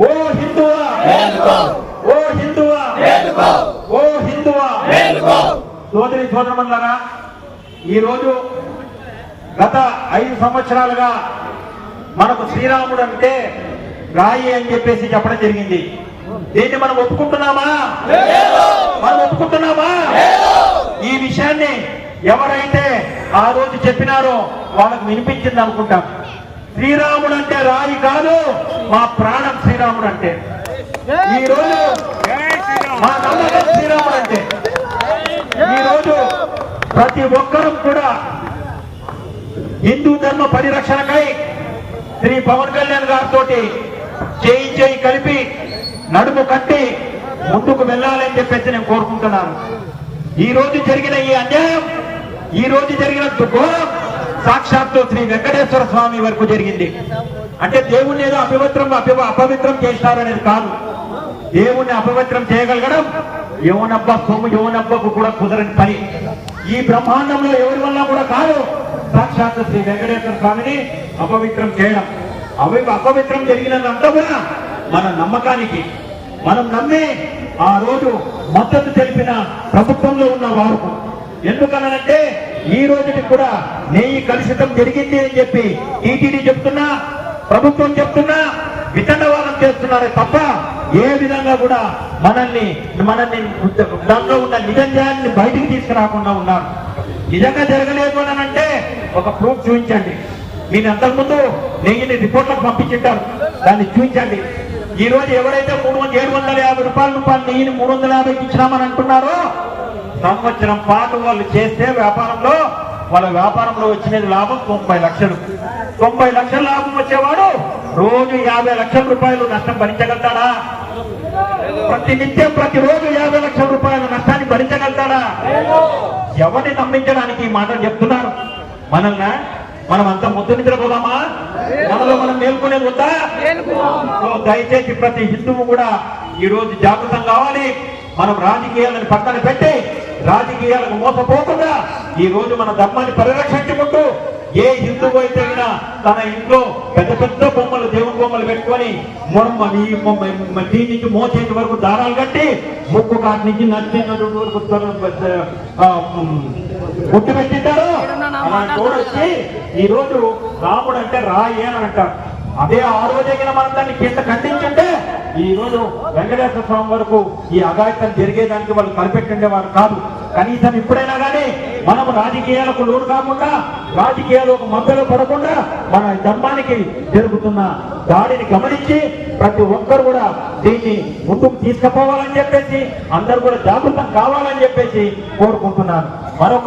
ఓ హిందువా ఓ హిందువా ఓ హిందువా. సోదరి సోదరమన్నారా ఈరోజు గత ఐదు సంవత్సరాలుగా మనకు శ్రీరాముడు అంటే రాయి అని చెప్పేసి చెప్పడం జరిగింది. దీన్ని మనం ఒప్పుకుంటున్నామా? మనం ఒప్పుకుంటున్నామా? ఈ విషయాన్ని ఎవరైతే ఆ రోజు చెప్పినారో వాళ్ళకు వినిపించింది అనుకుంటాం. శ్రీరాముడు అంటే రాయి కాదు. మా ప్రాణం శ్రీరాముడు అంటే. ఈ రోజు మా నమ్మకం శ్రీరాముడు అంటే. ఈ రోజు ప్రతి ఒక్కరూ కూడా హిందూ ధర్మ పరిరక్షణకై శ్రీ పవన్ కళ్యాణ్ గారితో చేయి చేయి కలిపి నడుము కట్టి ముందుకు వెళ్ళాలని చెప్పేసి నేను కోరుకుంటున్నాను. ఈ రోజు జరిగిన ఈ అన్యాయం ఈ రోజు జరిగిన ఘోరం సాక్షాత్తు శ్రీ వెంకటేశ్వర స్వామి వరకు జరిగింది. అంటే దేవుణ్ణి ఏదో అపవిత్రం అప అపవిత్రం చేసినారనేది కాదు. దేవుణ్ణి అపవిత్రం చేయగలగడం యువనబ్బ సొమ్ము యువనబ్బకు కూడా కుదరని పని. ఈ బ్రహ్మాండంలో ఎవరి వల్ల కూడా కాదు. సాక్షాత్ శ్రీ వెంకటేశ్వర స్వామిని అపవిత్రం చేయడం. అవి అపవిత్రం జరిగినంత కూడా మన నమ్మకానికి. మనం నమ్మి ఆ రోజు మద్దతు తెలిపిన ప్రభుత్వంలో ఉన్న వారు ఎందుకనంటే ఈ రోజుకి కూడా నెయ్యి కలుషితం జరిగింది అని చెప్పి టీటీడీ చెప్తున్నా ప్రభుత్వం చెప్తున్నా వితండవాదం చేస్తున్నారే తప్ప ఏ విధంగా కూడా మనల్ని మనల్ని దాంట్లో ఉన్న నిజంజాన్ని బయటికి తీసుకురాకుండా ఉన్నారు. నిజంగా జరగలేదు అని అంటే ఒక ప్రూఫ్ చూపించండి. నేను అంతకుముందు నెయ్యిని రిపోర్ట్లకు పంపించుంటారు. దాన్ని చూపించండి. ఈ రోజు ఎవరైతే మూడు వందల ఏడు వందల యాభై రూపాయల రూపాయలు నెయ్యిని మూడు వందల యాభైకి ఇచ్చినామని అంటున్నారో సంవత్సరం పాటు వాళ్ళు చేస్తే వ్యాపారంలో వాళ్ళ వ్యాపారంలో వచ్చినది లాభం తొంభై లక్షలు. తొంభై లక్షల లాభం వచ్చేవాడు రోజు యాభై లక్షల రూపాయలు నష్టం భరించగలుగుతాడా? ప్రతి నిత్యం ప్రతిరోజు యాభై లక్షల రూపాయల నష్టాన్ని భరించగలుగుతాడా? ఎవరిని నమ్మించడానికి ఈ మాటలు చెప్తున్నారు? మనల్ని మనం అంత ముద్దు నిద్రపోదామా? మనలో మనం మేల్కొనేది వద్దా? దయచేసి ప్రతి హిందువు కూడా ఈ రోజు జాగృతం కావాలి. మనం రాజకీయాలను పక్కన పెట్టి రాజకీయాలకు మోసపోకుండా ఈ రోజు మన ధర్మాన్ని పరిరక్షించుకుంటూ ఏ హిందువు అయితే అయినా తన ఇంట్లో పెద్ద పెద్ద బొమ్మలు దేవుని బొమ్మలు పెట్టుకొని మొమ్మ ఈ బొమ్మ దీని నుంచి మోచేతి వరకు దారాలు కట్టి ముక్కు కాటి నుంచి నచ్చి వరకు ముట్టు ఆ, పెట్టింటారు? వచ్చి ఈ రోజు రాముడు అంటే రాయి అని అంటారు అదే ఆ రోజే మనం దాన్ని కింద ఖండించుంటే ఈ రోజు వెంకటేశ్వర స్వామి వరకు ఈ అఘాయితం జరిగేదానికి వాళ్ళు కనిపెట్టుండేవారు కాదు. కనీసం ఇప్పుడైనా కానీ మనం రాజకీయాలకు లోటు కాకుండా రాజకీయాలకు మధ్యలో పడకుండా మన ధర్మానికి జరుగుతున్న దాడిని గమనించి ప్రతి ఒక్కరు కూడా దీన్ని ముందుకు తీసుకుపోవాలని చెప్పేసి అందరూ కూడా జాగృతం కావాలని చెప్పేసి కోరుకుంటున్నాను. మరొక